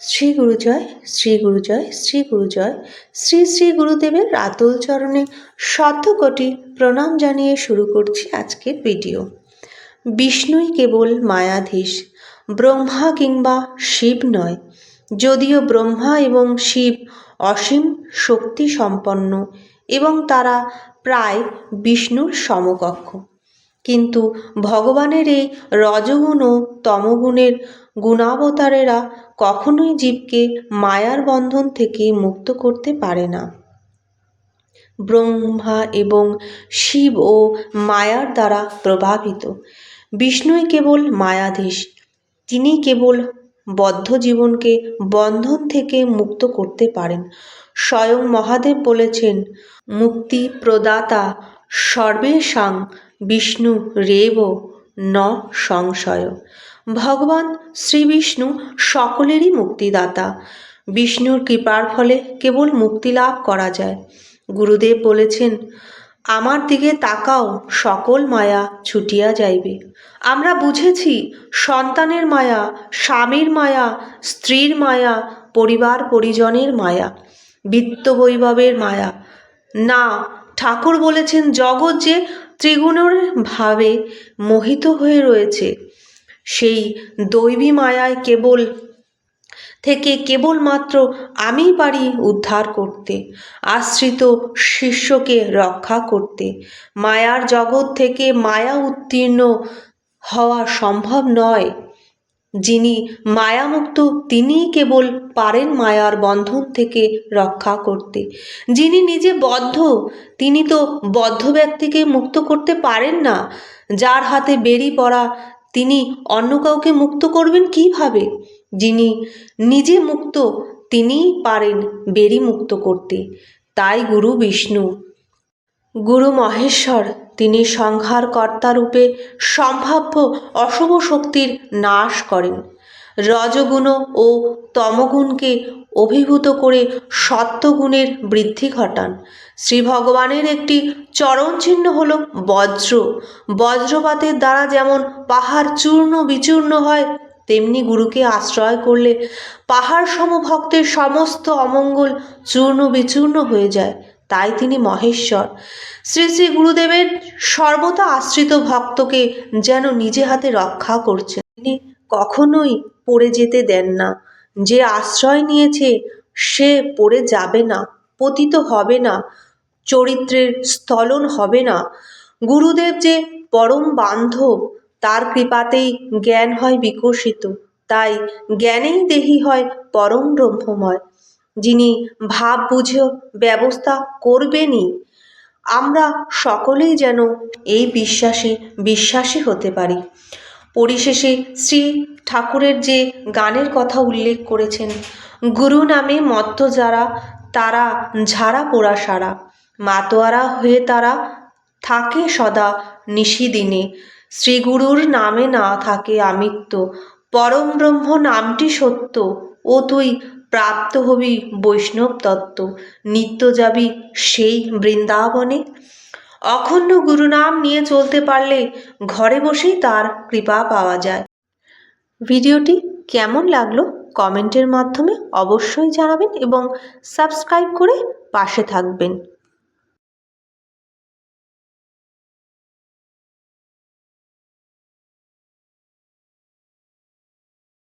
শ্রী গুরুজয় শ্রী গুরুজয় শ্রী গুরুজয় শ্রী শ্রী গুরুদেবের রাতুল চরণে শতকোটি প্রণাম জানিয়ে শুরু করছি আজকের ভিডিও। বিষ্ণুই কেবল মায়াধীশ, ব্রহ্মা কিংবা শিব নয়, যদিও ব্রহ্মা এবং শিব অসীম শক্তি সম্পন্ন এবং তারা প্রায় বিষ্ণুর সমকক্ষ। কিন্তু ভগবানের এই রজগুণ ও তমগুণের গুণাবতারেরা কখনোই জীবকে মায়ার বন্ধন থেকে মুক্ত করতে পারে না। ব্রহ্মা এবং শিব ও মায়ার দ্বারা প্রভাবিত। বিষ্ণুই কেবল মায়াধীশ। তিনি কেবল বদ্ধ জীবনকে বন্ধন থেকে মুক্ত করতে পারেন। স্বয়ং মহাদেব বলেছেন, মুক্তি প্রদাতা সর্বেশাং বিষ্ণু রেব ন সংশয়। ভগবান শ্রী বিষ্ণু সকলেরই মুক্তিদাতা। বিষ্ণুর কৃপার ফলে কেবল মুক্তি লাভ করা যায়। গুরুদেব বলেছেন, আমার দিকে তাকাও, সকল মায়া ছুটিয়া যাইবে। আমরা বুঝেছি, সন্তানের মায়া, স্বামীর মায়া, স্ত্রীর মায়া, পরিবার পরিজনের মায়া, বিত্ত বৈভবের মায়া। না, ঠাকুর বলেছেন, জগৎ যে ত্রিগুণের ভাবে মোহিত হয়ে রয়েছে সেই দৈবী মায়ায় কেবল, থেকে কেবলমাত্র আমি পারি উদ্ধার করতে, আশ্রিত শিষ্যকে রক্ষা করতে। মায়ার জগৎ থেকে মায়া উত্তীর্ণ হওয়া সম্ভব নয়। যিনি মায়ামুক্ত, তিনিই কেবল পারেন মায়ার বন্ধন থেকে রক্ষা করতে। যিনি নিজে বদ্ধ, তিনি তো বদ্ধ ব্যক্তিকে মুক্ত করতে পারেন না। যার হাতে বেরি পড়া তিনি অন্য কাউকে মুক্ত করবেন কীভাবে? যিনি নিজে মুক্ত, তিনিই পারেন বেরি মুক্ত করতে। তাই গুরু বিষ্ণু। গুরু মহেশ্বর, তিনি সংহার কর্তারূপে সম্ভাব্য অশুভ শক্তির নাশ করেন। রজগুণ ও তমগুণকে অভিভূত করে সত্যগুণের বৃদ্ধি ঘটান। শ্রী ভগবানের একটি চরণ চিহ্ন হল বজ্র। বজ্রপাতের দ্বারা যেমন পাহাড় চূর্ণ বিচূর্ণ হয়, তেমনি গুরুকে আশ্রয় করলে পাহাড় সমভক্তের সমস্ত অমঙ্গল চূর্ণ বিচূর্ণ হয়ে যায়। তাই তিনি মহেশ্বর। শ্রী শ্রী গুরুদেবের সর্বদা আশ্রিত ভক্তকে যেন নিজে হাতে রক্ষা করছেন। তিনি কখনোই পড়ে যেতে দেন না। যে আশ্রয় নিয়েছে, সে পড়ে যাবে না, পতিত হবে না, চরিত্রের স্থলন হবে না। গুরুদেব যে পরম বান্ধব, তার কৃপাতেই জ্ঞান হয় বিকশিত, তাই জ্ঞানেই দেহি হয় পরম ব্রহ্মময়। যিনি ভাব বুঝে ব্যবস্থা করবেনই, আমরা সকলেই যেন এই বিশ্বাসে বিশ্বাসী হতে পারি। পরিশেষে শ্রী ঠাকুরের যে গানের কথা উল্লেখ করেছেন, গুরু নামে মত্ত যারা, তারা ঝাড়া পোড়া সারা। মাতোয়ারা হয়ে তারা থাকে সদা নিশিদিনে। শ্রীগুরুর নামে না থাকে আমিত্ব। পরম ব্রহ্ম নামটি সত্য। ও তুই প্রাপ্ত হবি বৈষ্ণব তত্ত্ব। নিত্য যাবি সেই বৃন্দাবনে। অখণ্ড গুরুনাম নিয়ে চলতে পারলে ঘরে বসেই তার কৃপা পাওয়া যায়। ভিডিওটি কেমন লাগল কমেন্টের মাধ্যমে অবশ্যই জানাবেন এবং সাবস্ক্রাইব করে পাশে থাকবেন।